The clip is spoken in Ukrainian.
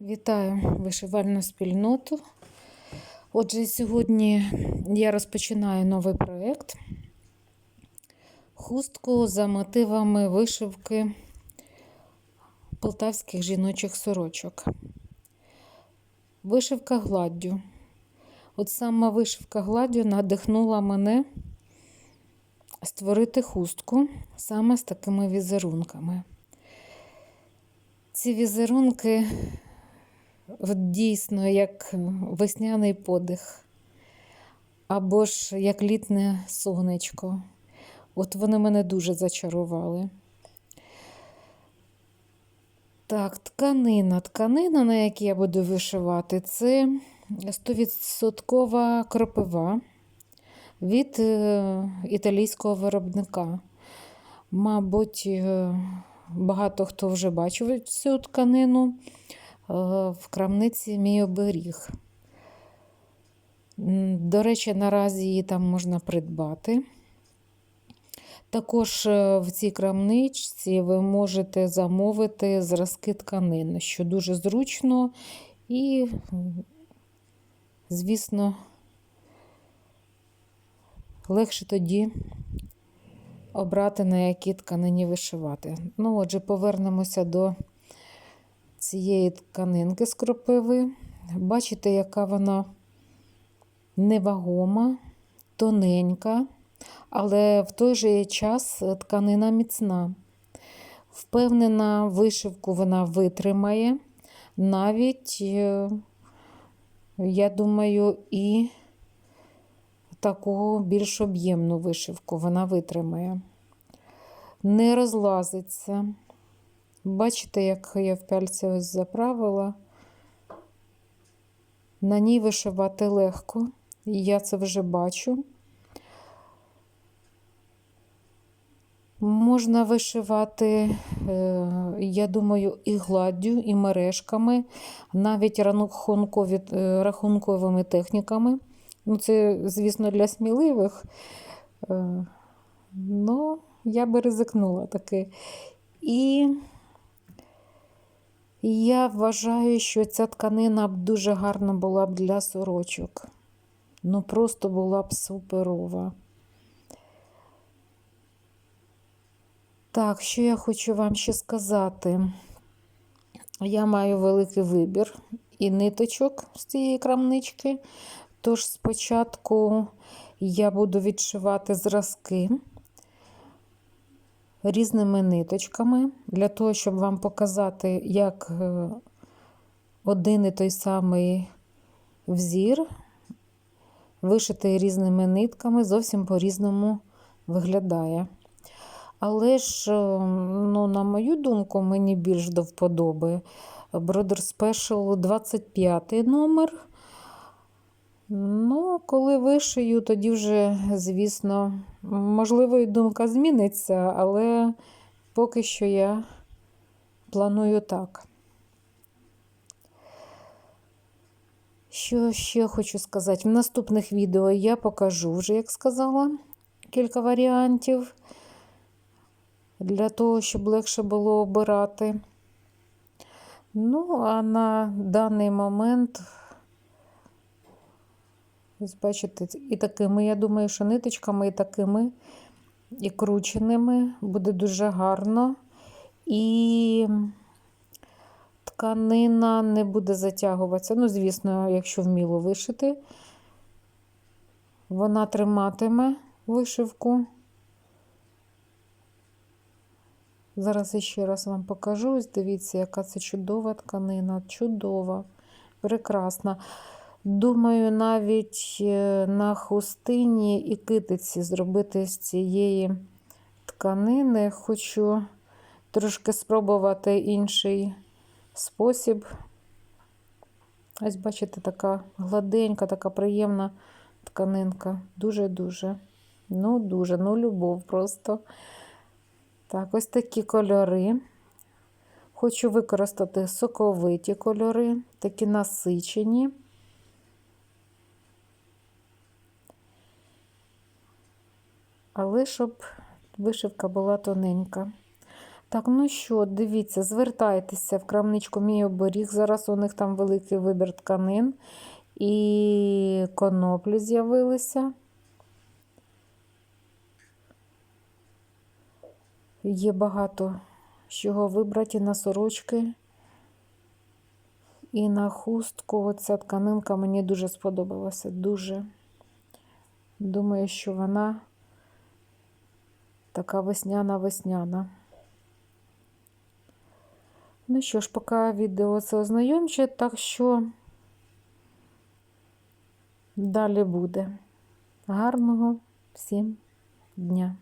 Вітаю вишивальну спільноту. Отже, сьогодні я розпочинаю новий проєкт. Хустку за мотивами вишивки полтавських жіночих сорочок. Вишивка гладдю. От сама вишивка гладдю надихнула мене створити хустку саме з такими візерунками. Ці візерунки от дійсно як весняний подих, або ж як літне сонечко. От вони мене дуже зачарували. Так, тканина. Тканина, на якій я буду вишивати, це 100% кропива від е, італійського виробника. Мабуть, е, багато хто вже бачив цю тканину е, в крамниці мій оберіг. До речі, наразі її там можна придбати. Також е, в цій крамничці ви можете замовити зразки тканин, що дуже зручно і, звісно, легше тоді обрати, на якій тканині вишивати. Ну, отже, повернемося до цієї тканинки з кропиви. Бачите, яка вона невагома, тоненька, але в той же час тканина міцна. Впевнена, вишивку вона витримає. Навіть, е, я думаю, і таку більш об'ємну вишивку вона витримає. Не розлазиться. Бачите, як я в пяльці ось заправила. На ній вишивати легко, і я це вже бачу. Можна вишивати, е, я думаю, і гладдю, і мережками, навіть рахункові- е, рахунковими техніками. Ну, це, звісно, для сміливих. Ну, я би ризикнула таки. І я вважаю, що ця тканина б дуже гарна була б для сорочок. Ну, просто була б суперова. Так, що я хочу вам ще сказати? Я маю великий вибір і ниточок з цієї крамнички. Тож спочатку я буду відшивати зразки різними ниточками, для того, щоб вам показати, як е, один і той самий взір, вишитий різними нитками, зовсім по-різному виглядає. Але ж, е, ну, на мою думку, мені більш до вподоби Brother Special 25 номер. Ну, коли вишию, тоді вже, звісно, можливо, і думка зміниться, але поки що я планую так. Що ще хочу сказати? В наступних відео я покажу вже, як сказала, кілька варіантів для того, щоб легше було обирати. Ну, а на даний момент. Ось бачите, і такими, я думаю, що ниточками, і такими, і крученими буде дуже гарно. І тканина не буде затягуватися. Ну, звісно, якщо вміло вишити, вона триматиме вишивку. Зараз ще раз вам покажу. Ось дивіться, яка це чудова тканина. Чудова, прекрасна. Думаю, навіть е, на хустині і китиці зробити з цієї тканини. Хочу трошки спробувати інший спосіб. Ось, бачите, така гладенька, така приємна тканинка. Дуже-дуже. Ну, дуже, ну, любов просто. Так, ось такі кольори. Хочу використати соковиті кольори, такі насичені. Але щоб вишивка була тоненька. Так, ну що, дивіться, звертайтеся в крамничку Мій оберіг. Зараз у них там великий вибір тканин і коноплі з'явилися. Є багато чого вибрати на сорочки. І на хустку оця тканинка мені дуже сподобалася. Дуже. Думаю, що вона така весняна-весняна. Ну що ж, поки відео це ознайомче, так що далі буде. Гарного всім дня!